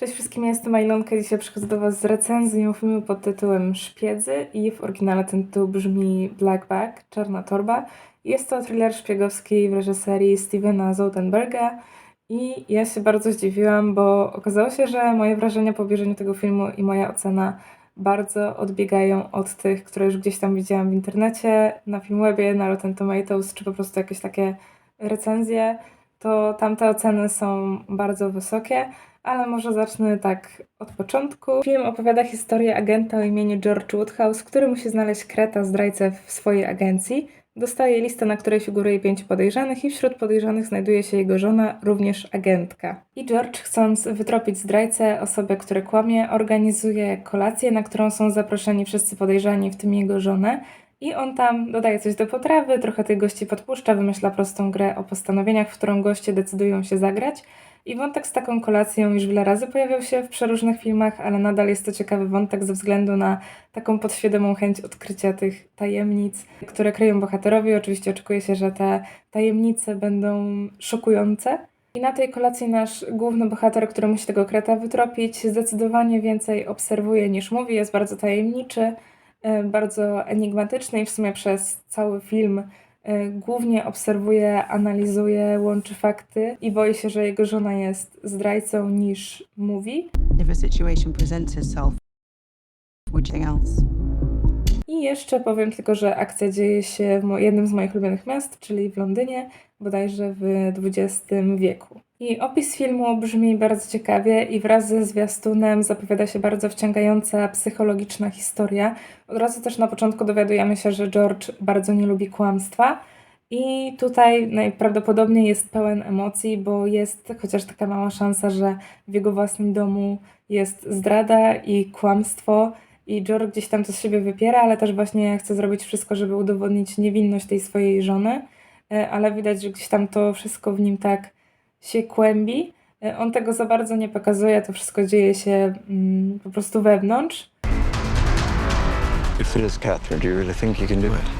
Cześć wszystkim, ja jestem Ilonka. Dzisiaj przychodzę do Was z recenzją filmu pod tytułem Szpiedzy i w oryginale ten tytuł brzmi Black Bag, Czarna Torba. Jest to thriller szpiegowski w reżyserii Stevena Zotenberga i ja się bardzo zdziwiłam, bo okazało się, że moje wrażenia po obejrzeniu tego filmu i moja ocena bardzo odbiegają od tych, które już gdzieś tam widziałam w internecie, na Filmwebie, na Rotten Tomatoes, czy po prostu jakieś takie recenzje, to tamte oceny są bardzo wysokie, ale może zacznę tak od początku. Film opowiada historię agenta o imieniu George Woodhouse, który musi znaleźć kreta zdrajcę w swojej agencji. Dostaje listę, na której figuruje pięciu podejrzanych i wśród podejrzanych znajduje się jego żona, również agentka. I George, chcąc wytropić zdrajcę, osobę, która kłamie, organizuje kolację, na którą są zaproszeni wszyscy podejrzani, w tym jego żonę. I on tam dodaje coś do potrawy, trochę tych gości podpuszcza, wymyśla prostą grę o postanowieniach, w którą goście decydują się zagrać. I wątek z taką kolacją już wiele razy pojawiał się w przeróżnych filmach, ale nadal jest to ciekawy wątek ze względu na taką podświadomą chęć odkrycia tych tajemnic, które kryją bohaterowie. Oczywiście oczekuje się, że te tajemnice będą szokujące. I na tej kolacji nasz główny bohater, który musi tego kreta wytropić, zdecydowanie więcej obserwuje niż mówi, jest bardzo tajemniczy, e, bardzo enigmatyczny i w sumie przez cały film głównie obserwuje, analizuje, łączy fakty i boi się, że jego żona jest zdrajcą niż mówi. If a situation presents itself, would you else? I jeszcze powiem tylko, że akcja dzieje się w jednym z moich ulubionych miast, czyli w Londynie, bodajże w XX wieku. I opis filmu brzmi bardzo ciekawie i wraz ze zwiastunem zapowiada się bardzo wciągająca psychologiczna historia. Od razu też na początku dowiadujemy się, że George bardzo nie lubi kłamstwa. I tutaj najprawdopodobniej jest pełen emocji, bo jest chociaż taka mała szansa, że w jego własnym domu jest zdrada i kłamstwo. I George gdzieś tam to z siebie wypiera, ale też właśnie chce zrobić wszystko, żeby udowodnić niewinność tej swojej żony. E, Ale widać, że gdzieś tam to wszystko w nim tak się kłębi. E, On tego za bardzo nie pokazuje, to wszystko dzieje się mm, po prostu wewnątrz.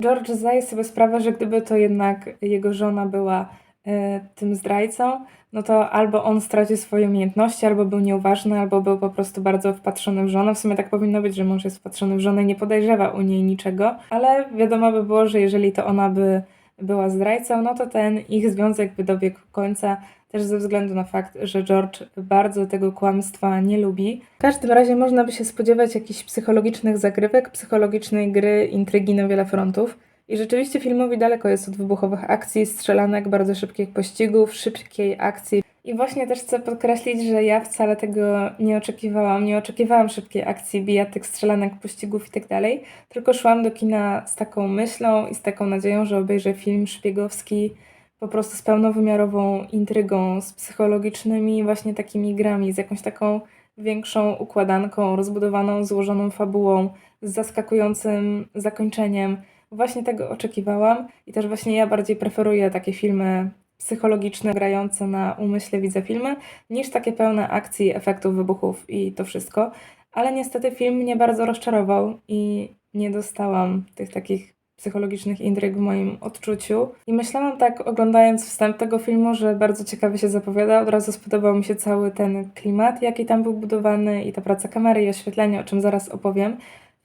George zdaje sobie sprawę, że gdyby to jednak jego żona była e, tym zdrajcą, no to albo on stracił swoje umiejętności, albo był nieuważny, albo był po prostu bardzo wpatrzony w żonę. W sumie tak powinno być, że mąż jest wpatrzony w żonę i nie podejrzewa u niej niczego, ale wiadomo by było, że jeżeli to ona by była zdrajcą, no to ten ich związek by dobiegł końca, też ze względu na fakt, że George bardzo tego kłamstwa nie lubi. W każdym razie można by się spodziewać jakichś psychologicznych zagrywek, psychologicznej gry, intrygi na wiele frontów. I rzeczywiście filmowi daleko jest od wybuchowych akcji, strzelanek, bardzo szybkich pościgów, szybkiej akcji. I właśnie też chcę podkreślić, że ja wcale tego nie oczekiwałam. Nie oczekiwałam szybkiej akcji, bijatyk, strzelanek, pościgów itd. Tylko szłam do kina z taką myślą i z taką nadzieją, że obejrzę film szpiegowski po prostu z pełnowymiarową intrygą, z psychologicznymi właśnie takimi grami, z jakąś taką większą układanką, rozbudowaną, złożoną fabułą, z zaskakującym zakończeniem. Właśnie tego oczekiwałam i też właśnie ja bardziej preferuję takie filmy psychologiczne, grające na umyśle widza filmy, niż takie pełne akcji, efektów, wybuchów i to wszystko. Ale niestety film mnie bardzo rozczarował i nie dostałam tych takich psychologicznych intryg w moim odczuciu. I myślałam tak, oglądając wstęp tego filmu, że bardzo ciekawie się zapowiada. Od razu spodobał mi się cały ten klimat, jaki tam był budowany, i ta praca kamery, i oświetlenie, o czym zaraz opowiem.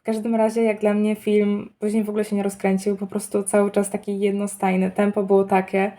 W każdym razie, jak dla mnie, film później w ogóle się nie rozkręcił, po prostu cały czas taki jednostajny. Tempo było takie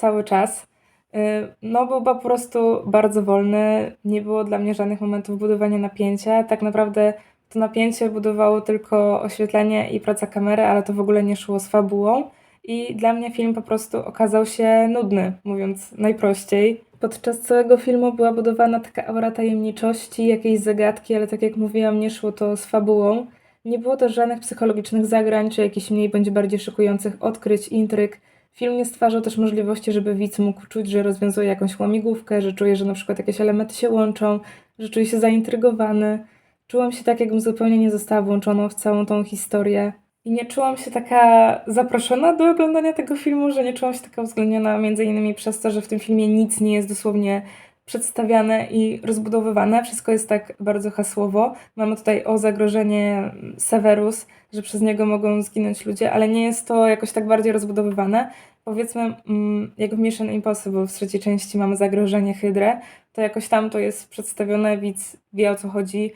cały czas. Y, No, był po prostu bardzo wolny, nie było dla mnie żadnych momentów budowania napięcia. Tak naprawdę to napięcie budowało tylko oświetlenie i praca kamery, ale to w ogóle nie szło z fabułą. I dla mnie film po prostu okazał się nudny, mówiąc najprościej. Podczas całego filmu była budowana taka aura tajemniczości, jakiejś zagadki, ale tak jak mówiłam, nie szło to z fabułą. Nie było też żadnych psychologicznych zagrań, czy jakichś mniej bądź bardziej szokujących odkryć, intryg. Film nie stwarzał też możliwości, żeby widz mógł czuć, że rozwiązuje jakąś łamigłówkę, że czuje, że na przykład jakieś elementy się łączą, że czuje się zaintrygowany. Czułam się tak, jakbym zupełnie nie została włączona w całą tą historię. I nie czułam się taka zaproszona do oglądania tego filmu, że nie czułam się taka uwzględniona między innymi przez to, że w tym filmie nic nie jest dosłownie przedstawiane i rozbudowywane. Wszystko jest tak bardzo hasłowo. Mamy tutaj o zagrożenie Severus, że przez niego mogą zginąć ludzie, ale nie jest to jakoś tak bardziej rozbudowywane. Powiedzmy, mm, jak w Mission Impossible w trzeciej części mamy zagrożenie Hydrę, to jakoś tam to jest przedstawione, widz wie o co chodzi,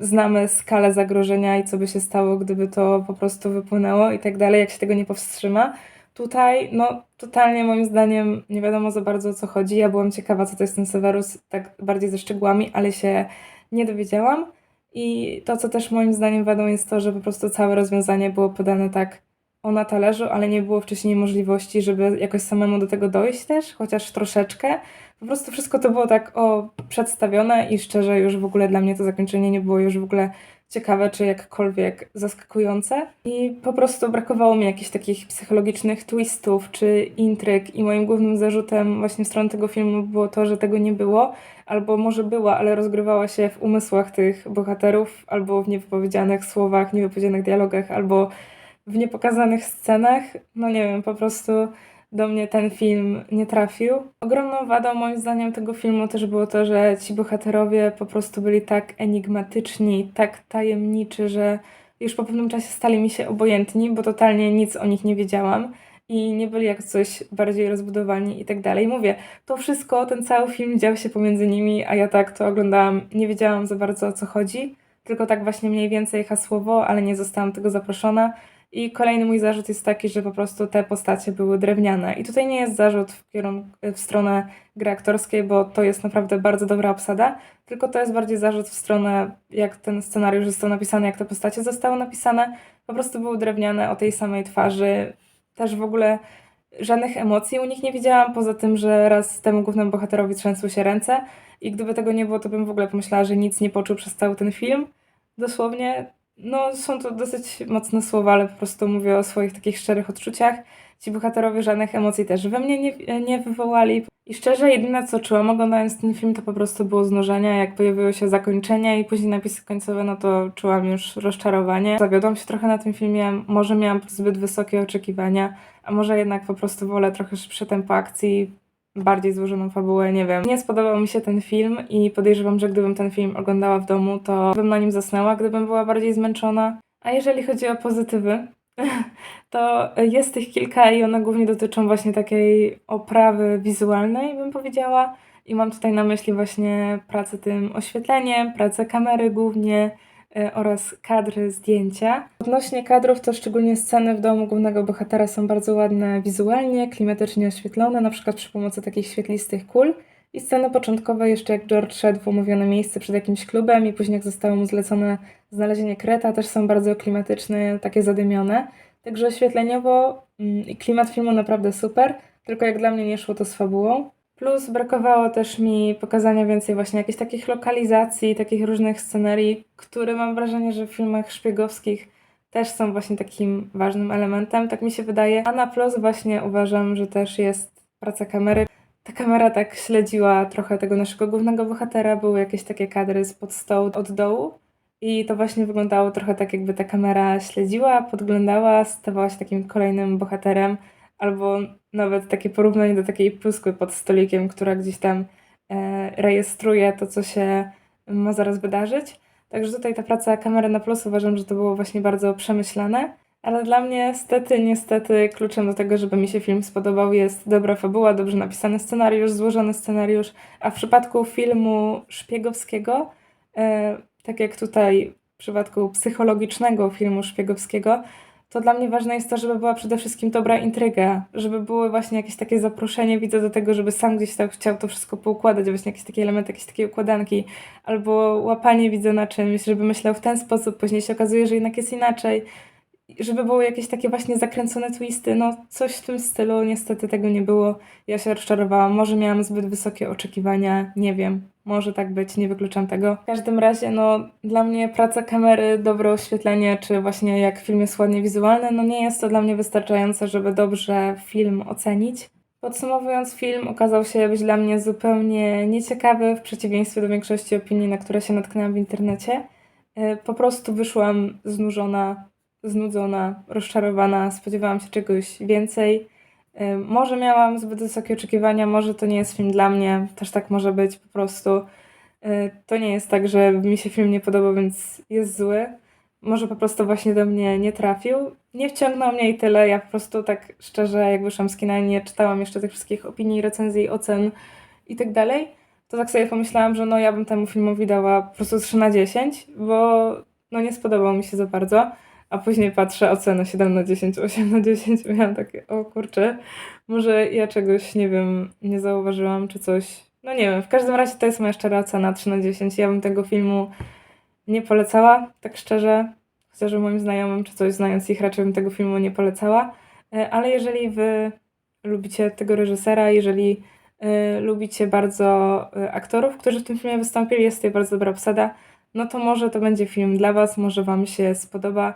znamy skalę zagrożenia i co by się stało, gdyby to po prostu wypłynęło i tak dalej, jak się tego nie powstrzyma. Tutaj, no, totalnie moim zdaniem nie wiadomo za bardzo o co chodzi. Ja byłam ciekawa, co to jest ten Severus, tak bardziej ze szczegółami, ale się nie dowiedziałam. I to, co też moim zdaniem wadą jest to, że po prostu całe rozwiązanie było podane tak na talerzu, ale nie było wcześniej możliwości, żeby jakoś samemu do tego dojść też, chociaż troszeczkę. Po prostu wszystko to było tak o przedstawione i szczerze już w ogóle dla mnie to zakończenie nie było już w ogóle ciekawe czy jakkolwiek zaskakujące. I po prostu brakowało mi jakichś takich psychologicznych twistów czy intryg i moim głównym zarzutem właśnie w stronę tego filmu było to, że tego nie było, albo może była, ale rozgrywała się w umysłach tych bohaterów, albo w niewypowiedzianych słowach, niewypowiedzianych dialogach, albo w niepokazanych scenach. No nie wiem, po prostu do mnie ten film nie trafił. Ogromną wadą moim zdaniem tego filmu też było to, że ci bohaterowie po prostu byli tak enigmatyczni, tak tajemniczy, że już po pewnym czasie stali mi się obojętni, bo totalnie nic o nich nie wiedziałam i nie byli jak coś bardziej rozbudowani i tak dalej. Mówię, to wszystko, ten cały film dział się pomiędzy nimi, a ja tak to oglądałam, nie wiedziałam za bardzo o co chodzi, tylko tak właśnie mniej więcej hasłowo, ale nie zostałam tego zaproszona. I kolejny mój zarzut jest taki, że po prostu te postacie były drewniane. I tutaj nie jest zarzut w, kierunku, w stronę gry aktorskiej, bo to jest naprawdę bardzo dobra obsada, tylko to jest bardziej zarzut w stronę, jak ten scenariusz został napisany, jak te postacie zostały napisane. Po prostu były drewniane o tej samej twarzy. Też w ogóle żadnych emocji u nich nie widziałam, poza tym, że raz temu głównemu bohaterowi trzęsły się ręce i gdyby tego nie było, to bym w ogóle pomyślała, że nic nie poczuł przez cały ten film. Dosłownie no, są to dosyć mocne słowa, ale po prostu mówię o swoich takich szczerych odczuciach. Ci bohaterowie żadnych emocji też we mnie nie, nie wywołali. I szczerze, jedyne co czułam oglądając ten film, to po prostu było znużenie. Jak pojawiło się zakończenie i później napisy końcowe, no to czułam już rozczarowanie. Zawiodłam się trochę na tym filmie, może miałam zbyt wysokie oczekiwania, a może jednak po prostu wolę trochę szybsze tempo akcji, bardziej złożoną fabułę, nie wiem. Nie spodobał mi się ten film i podejrzewam, że gdybym ten film oglądała w domu, to bym na nim zasnęła, gdybym była bardziej zmęczona. A jeżeli chodzi o pozytywy, to jest tych kilka i one głównie dotyczą właśnie takiej oprawy wizualnej, bym powiedziała. I mam tutaj na myśli właśnie pracę tym oświetleniem, pracę kamery głównie oraz kadry zdjęcia. Odnośnie kadrów, to szczególnie sceny w domu głównego bohatera są bardzo ładne wizualnie, klimatycznie oświetlone, na przykład przy pomocy takich świetlistych kul. I sceny początkowe, jeszcze jak George szedł w umówione miejsce przed jakimś klubem i później jak zostało mu zlecone znalezienie kreta, też są bardzo klimatyczne, takie zadymione. Także oświetleniowo mm, i klimat filmu naprawdę super, tylko jak dla mnie nie szło to z fabułą. Plus brakowało też mi pokazania więcej właśnie jakichś takich lokalizacji, takich różnych scenerii, które mam wrażenie, że w filmach szpiegowskich też są właśnie takim ważnym elementem, tak mi się wydaje. A na plus właśnie uważam, że też jest praca kamery. Ta kamera tak śledziła trochę tego naszego głównego bohatera, były jakieś takie kadry spod stołu, od dołu. I to właśnie wyglądało trochę tak, jakby ta kamera śledziła, podglądała, stawała się takim kolejnym bohaterem, albo nawet takie porównanie do takiej pluskwy pod stolikiem, która gdzieś tam e, rejestruje to, co się ma zaraz wydarzyć. Także tutaj ta praca kamery na plus uważam, że to było właśnie bardzo przemyślane. Ale dla mnie niestety, niestety kluczem do tego, żeby mi się film spodobał jest dobra fabuła, dobrze napisany scenariusz, złożony scenariusz, a w przypadku filmu szpiegowskiego, e, tak jak tutaj w przypadku psychologicznego filmu szpiegowskiego, to dla mnie ważne jest to, żeby była przede wszystkim dobra intryga, żeby było właśnie jakieś takie zaproszenie widza do tego, żeby sam gdzieś tam chciał to wszystko poukładać, właśnie jakieś takie elementy, jakieś takie układanki, albo łapanie widza na czymś, żeby myślał w ten sposób, później się okazuje, że jednak jest inaczej żeby były jakieś takie właśnie zakręcone twisty, no coś w tym stylu, niestety tego nie było. Ja się rozczarowałam, może miałam zbyt wysokie oczekiwania, nie wiem, może tak być, nie wykluczam tego. W każdym razie, no dla mnie praca kamery, dobre oświetlenie, czy właśnie jak film jest ładnie wizualny, no nie jest to dla mnie wystarczające, żeby dobrze film ocenić. Podsumowując, film okazał się być dla mnie zupełnie nieciekawy, w przeciwieństwie do większości opinii, na które się natknęłam w internecie. E, Po prostu wyszłam znużona, znudzona, rozczarowana, spodziewałam się czegoś więcej. Y, Może miałam zbyt wysokie oczekiwania, może to nie jest film dla mnie, też tak może być po prostu. Y, To nie jest tak, że mi się film nie podobał, więc jest zły. Może po prostu właśnie do mnie nie trafił. Nie wciągnął mnie i tyle. Ja po prostu tak szczerze, jak wyszłam z kina nie czytałam jeszcze tych wszystkich opinii, recenzji, ocen i tak dalej, to tak sobie pomyślałam, że no ja bym temu filmowi dała po prostu 3 na 10, bo no nie spodobał mi się za bardzo. A później patrzę ocenę 7 na 10, 8 na 10 i miałam takie, o kurczę, może ja czegoś, nie wiem, nie zauważyłam czy coś. No nie wiem, w każdym razie to jest moja szczera ocena 3 na 10. Ja bym tego filmu nie polecała, tak szczerze. Chociaż moim znajomym czy coś, znając ich, raczej bym tego filmu nie polecała. E, Ale jeżeli wy lubicie tego reżysera, jeżeli y, lubicie bardzo y, aktorów, którzy w tym filmie wystąpili, jest tutaj bardzo dobra obsada, no to może to będzie film dla was, może wam się spodoba.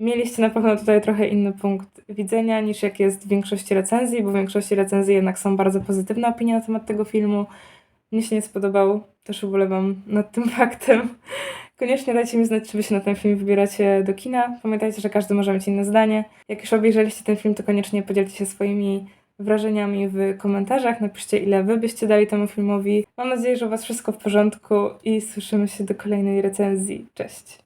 Mieliście na pewno tutaj trochę inny punkt widzenia niż jak jest w większości recenzji, bo w większości recenzji jednak są bardzo pozytywne opinie na temat tego filmu. Mnie się nie spodobał, też ubolewam nad tym faktem. Koniecznie dajcie mi znać, czy wy się na ten film wybieracie do kina. Pamiętajcie, że każdy może mieć inne zdanie. Jak już obejrzeliście ten film, to koniecznie podzielcie się swoimi wrażeniami w komentarzach. Napiszcie, ile wy byście dali temu filmowi. Mam nadzieję, że u was wszystko w porządku i słyszymy się do kolejnej recenzji. Cześć!